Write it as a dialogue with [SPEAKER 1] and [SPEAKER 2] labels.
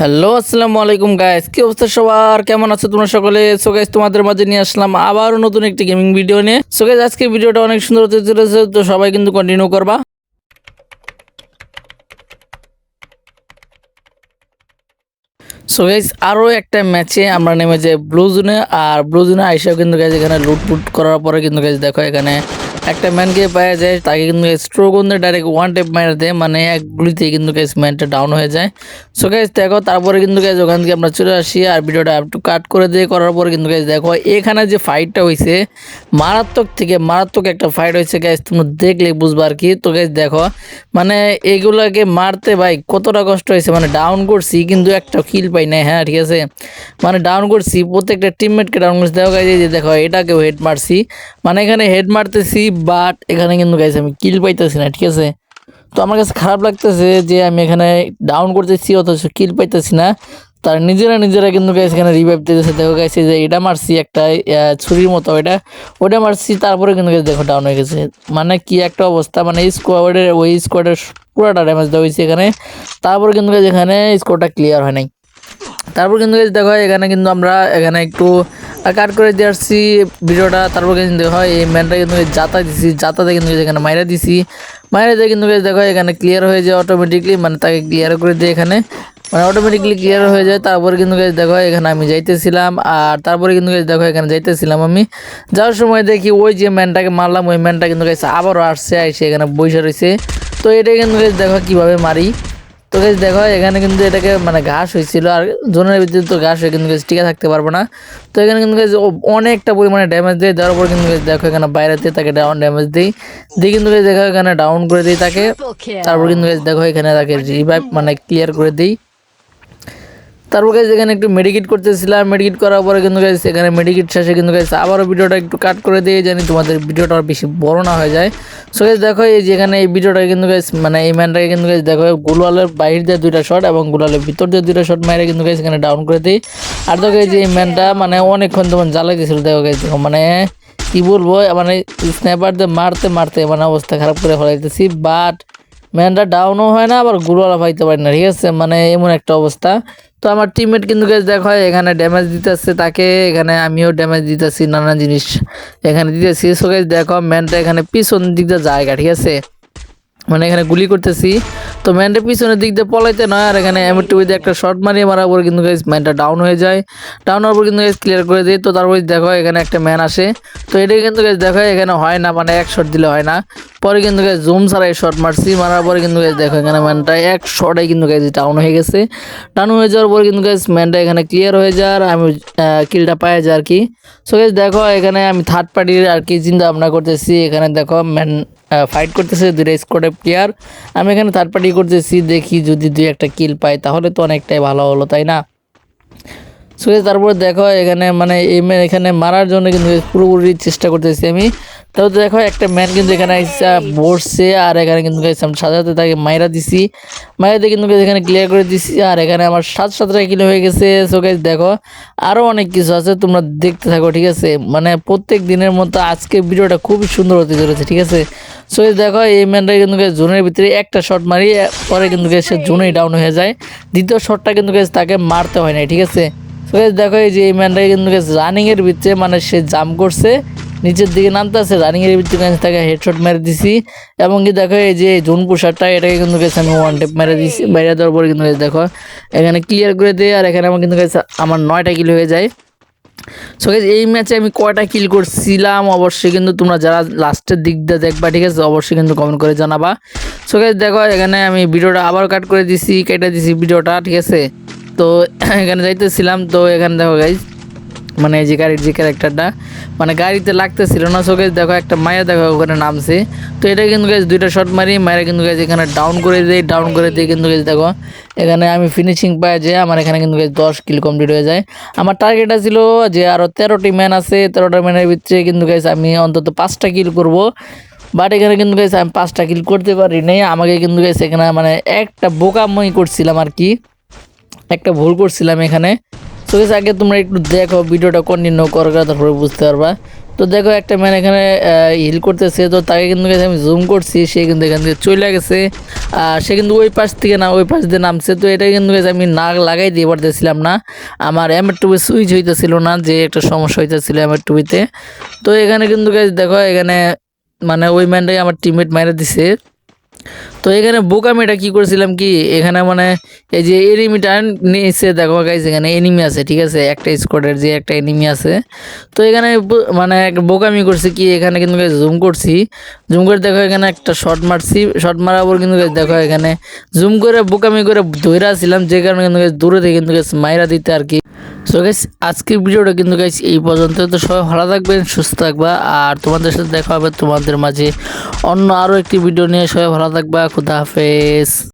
[SPEAKER 1] Hello, আসসালামু আলাইকুম guys কি অবস্থা সবার? কেমন আছো তোমরা সকলে? সো গাইস তোমাদের মাঝে নিয়ে আসলাম আবারও নতুন একটি গেমিং ভিডিও নিয়ে। সো গাইস আজকে ভিডিওটা অনেক সুন্দর হতে চলেছে, তো সবাই কিন্তু কন্টিনিউ করবা। সো গাইস আরও একটা ম্যাচে আমরা নেমে যাই ব্লু জোনে আর ব্লু জোনে আইসাও কিন্তু গাইজ এখানে লুটপুট করার পরে কিন্তু গাইজ দেখো এখানে একটা ম্যানকে পাওয়া যায়, তাকে কিন্তু স্ট্রোক করে ডাইরেক্ট ওয়ান টেপ মেরে দেয় মানে এক গুলিতে কিন্তু গ্যাস ম্যানটা ডাউন হয়ে যায়। সো গাইজ দেখো, তারপরে কিন্তু গাইজ ওখান থেকে আমরা চলে আসি আর ভিডিওটা একটু কাট করে দিয়ে করার পরে কিন্তু গাইজ দেখো, এখানে যে ফাইটটা হয়েছে মারাত্মক থেকে মারাত্মক একটা ফাইট হয়েছে গ্যাস তুমি দেখলে বুঝবা আর কি। তো গাইজ দেখো মানে এগুলাকে মারতে ভাই কতটা কষ্ট হয়েছে মানে ডাউন করছি, কিন্তু একটা কিল পাই না হ্যাঁ ঠিক আছে? মানে ডাউন করছি, প্রত্যেকটা টিমমেটকে ডাউন করছি। দেখো যে দেখো, এটাকেও হেড মারছি। মানে এখানে হেড মারতেছি বাট এখানে কিন্তু গাইছে আমি কিল পাইতেছি না, ঠিক আছে? তো আমার কাছে খারাপ লাগতেছে যে আমি এখানে ডাউন করতেছি, অথচ কিল পাইতেছি না। তার নিজেরা নিজেরা কিন্তু গাইছে এখানে রিভাইভ দিতেছে। দেখো গাইছে যে এটা মারছি একটা ছুরির মতো এটা ওটা মারছি, তারপরে কিন্তু দেখো ডাউন হয়ে গেছে। মানে কি একটা অবস্থা মানে স্কোয়াডের ওই স্কোয়াডের পুরোটা ড্যামেজ দেওয়া হয়েছে এখানে। তারপরে কিন্তু guys এখানে স্কোরটা ক্লিয়ার হয় নাই। তারপর কিন্তু guys দেখো, এখানে কিন্তু আমরা, এখানে একটু কাট করে দিয়ে আসছি ভিডিওটা তারপর কিন্তু হয় এই ম্যানটা কিন্তু যাতা দিছি, যাতাতে কিন্তু এখানে মাইরা দিছি। মাইরা দিয়ে কিন্তু দেখো এখানে ক্লিয়ার হয়ে যায় অটোমেটিকলি মানে তাকে ক্লিয়ার করে দিয়ে এখানে মানে অটোমেটিকলি ক্লিয়ার হয়ে যায়। তারপরে কিন্তু guys দেখো এখানে আমি যাইতেছিলাম, আর তারপরে কিন্তু guys দেখো এখানে যাইতেছিলাম আমি। যাওয়ার সময় দেখি ওই যে ম্যানটাকে মারলাম, ওই ম্যানটা কিন্তু guys আবারও আসছে আইসে এখানে বসে রয়েছে। তো এটা কিন্তু দেখো কীভাবে মারি। তো গেছে দেখো এখানে কিন্তু এটাকে মানে ঘাস হয়েছিল আর জোনের ভিতরে তো ঘাস হয়ে কিন্তু টিকে থাকতে পারব না। তো এখানে কিন্তু অনেকটা পরিমাণে ড্যামেজ দেয় দেওয়ার পর কিন্তু দেখো এখানে বাইরে দিয়ে তাকে ডাউন ড্যামেজ দিই। দিয়ে কিন্তু দেখো এখানে ডাউন করে দিই তাকে। তারপর কিন্তু দেখো এখানে তাকে রিভাইভ মানে ক্লিয়ার করে দিই। তারপর গাইজ এখানে একটু মেডিকেট করতেছিলাম। মেডিকেট করার পরে কিন্তু গাইজ এখানে মেডিকেট শেষে কিন্তু গাইজ আবারও ভিডিওটা একটু কাট করে দিয়ে জানি তোমাদের ভিডিওটা আর বেশি বড় না হয়ে যায়। সো গাইজ দেখো এই যে এখানে এই ভিডিওটা কিন্তু গাইজ মানে এই ম্যানটাকে কিন্তু গাইজ দেখো, গুলালের বাইরে দিয়ে দুইটা শট এবং গুলালের ভিতর দিয়ে দুইটা শট মারে কিন্তু গাইজ এখানে ডাউন করে দিই। আর দেখো এই যে এই ম্যানটা মানে অনেকক্ষণ তোমার জ্বালাই দিয়েছিল দেখো গাইজ দেখো মানে কি বলব মানে স্ন্যাপার দিয়ে মারতে মারতে মানে অবস্থা খারাপ করে ফেলাইতেছি। বাট ম্যানটা ডাউনও হয় না, আবার গুলওয়ালা পাইতে পারি না, ঠিক আছে? মানে এমন একটা অবস্থা। তো আমার টিমমেট কিন্তু গেছে দেখো এখানে ড্যামেজ দিতেছে তাকে, এখানে আমিও ড্যামেজ দিতেছি, নানা জিনিস এখানে দিতেছি। সো গেছে দেখো ম্যানটা এখানে পিছন দিকটা জায়গা ঠিক আছে? মানে এখানে গুলি করতেছি। তো ম্যানটা পিছনের দিক দিয়ে পলাইতে নয়, আর এখানে এমন টিভিতে একটা শর্ট মারিয়ে মারার পর কিন্তু গাইজ ম্যানটা ডাউন হয়ে যায়। ডাউন হওয়ার পর কিন্তু গাইজ ক্লিয়ার করে দিই। তো তারপর দেখো এখানে একটা ম্যান আসে। তো এটা কিন্তু গাইজ দেখো এখানে হয় না মানে এক শট দিলে হয় না। পরে কিন্তু গাইজ জুম ছাড়াই শট মারছি। মারার পরে কিন্তু গাইজ দেখো এখানে ম্যানটা এক শটে কিন্তু গাইজ ডাউন হয়ে গেছে। ডাউন হয়ে যাওয়ার পর কিন্তু গাইজ ম্যানটা এখানে ক্লিয়ার হয়ে যায়, আর আমি কিলটা পাই যায় আর কি। সো গাইজ দেখো এখানে আমি থার্ড পার্টির আর কি চিন্তা ভাবনা করতেছি। এখানে দেখো ম্যান ফাইট করতেছে দুইটা স্কোয়াডের প্লেয়ার আমি এখানে থার্ড পার্টি করতেছি, দেখি যদি দুই একটা কিল পাই তাহলে তো অনেকটাই ভালো হলো, তাই না? সো তারপর দেখো এখানে মানে এই এখানে মারার জন্য কিন্তু পুরোপুরি চেষ্টা করতেছি আমি। তারপর দেখো, একটা ম্যান কিন্তু এখানে বসছে, আর এখানে কিন্তু সাথে সাথে তাকে মাইরা দিছি। মাইরা দিয়ে কিন্তু এখানে ক্লিয়ার করে দিছি, আর এখানে আমার সাত সাতটা কিলো হয়ে গেছে। সো দেখো আরও অনেক কিছু আছে, তোমরা দেখতে থাকো, ঠিক আছে? মানে প্রত্যেক দিনের মতো আজকে ভিডিওটা খুবই সুন্দর হতে চলেছে, ঠিক আছে? সো দেখো, এই ম্যানটা কিন্তু জোনের ভিতরে একটা শট মারি পরে কিন্তু সে জোনেই ডাউন হয়ে যায়। দ্বিতীয় শটটা কিন্তু তাকে মারতে হয় না ঠিক আছে? তো guys, দেখো, এই যে এই ম্যানটা কিন্তু রানিং এর ভিতরে মানে সে জাম্প করছে। নিচের দিকে নামতে আছে রানিং এর ভিতরে তাকে হেডশট মেরে দিছি। এবং কি দেখো, এই যে জোন পোশাকটা এটাকে কিন্তু গেছে আমি ওয়ান টেপ মেরে দিছি বাইরে দেওয়ার পরে কিন্তু দেখো, এখানে ক্লিয়ার করে দিয়ে আর এখানে আমার কিন্তু guys আমার নয়টা কিল হয়ে যায়। সো এই ম্যাচে আমি কয়টা কিল করছিলাম, অবশ্যই কিন্তু তোমরা যারা লাস্টের দিক দিয়ে দেখবা, ঠিক আছে, অবশ্যই কিন্তু কমেন্ট করে জানাবা। সো দেখো, এখানে আমি ভিডিওটা আবার কাট করে দিছি, কেটে দিছি ভিডিওটা, ঠিক আছে। তো এখানে যাইতেছিলাম, তো এখানে দেখো গাইজ মানে এই যে গাড়ির যে ক্যারেক্টারটা মানে গাড়িতে লাগতেছিল না সো দেখো একটা মায়া দেখো ওখানে নামছে। তো এটা কিন্তু গেছে দুইটা শট মারি, মায়েরা কিন্তু গেছে এখানে ডাউন করে দেয় ডাউন করে দিয়ে কিন্তু গাইজ দেখো, এখানে আমি ফিনিশিং পাই যে আমার এখানে কিন্তু গেছে দশ কিল কমপ্লিট হয়ে যায়। আমার টার্গেট ছিল যে আরও তেরোটি ম্যান আছে, তেরোটা ম্যানের ভিতরে কিন্তু গেছে আমি অন্তত পাঁচটা কিল করব। বাট এখানে কিন্তু গাইজ আমি পাঁচটা কিল করতে পারি নাই, আমাকে কিন্তু গাইজ এখানে মানে একটা বোকামই করছিলাম আর কি, একটা ভুল করছিলাম এখানে। তো guys, আগে তোমরা একটু দেখো ভিডিওটা কন্টিনিউ করো তারপরে বুঝতে পারবা। তো দেখো একটা ম্যান এখানে হিল করতেছে। তো তাকে কিন্তু আমি জুম করছি সে কিন্তু এখান থেকে চলে গেছে। আর সে কিন্তু ওই পাশ থেকে না ওই পাশ দিয়ে নামছে। তো এটা কিন্তু আমি নাক লাগাই দিয়ে পারতেছিলাম না। আমার এম টুবি সুইচ হইতেছিল না যে একটা সমস্যা হইতেছিল এম টুবিতে তো। এখানে কিন্তু দেখো এখানে মানে ওই ম্যানটাই আমার টিমমেট মাইরে দিছে। তো এখানে বোকামিটা কি করেছিলাম কি? এখানে মানে এই যে এনিমিটা নিচে দেখো গাইজ এখানে এনিমি আছে, ঠিক আছে? একটা স্কোয়াডের যে একটা এনিমি আছে। তো এখানে মানে বোকামি করছি কি? এখানে কিন্তু জুম করছি। জুম করে দেখো এখানে একটা শট মারছি। শট মারার পর কিন্তু দেখো এখানে জুম করে বোকামি করে ধরে আসছিলাম যে কারণে কিন্তু দূরে থেকে কিন্তু মাইরা দিতে আর কি। সো গাইস আজকের ভিডিওটা কিন্তু গাইস এই পর্যন্ত। তো সবাই ভালো থাকবেন, সুস্থ থাকবা। আর তোমাদের সাথে দেখা হবে তোমাদের মাঝে অন্য আরও একটি ভিডিও নিয়ে। সবাই ভালো থাকবা খুদা হাফেজ।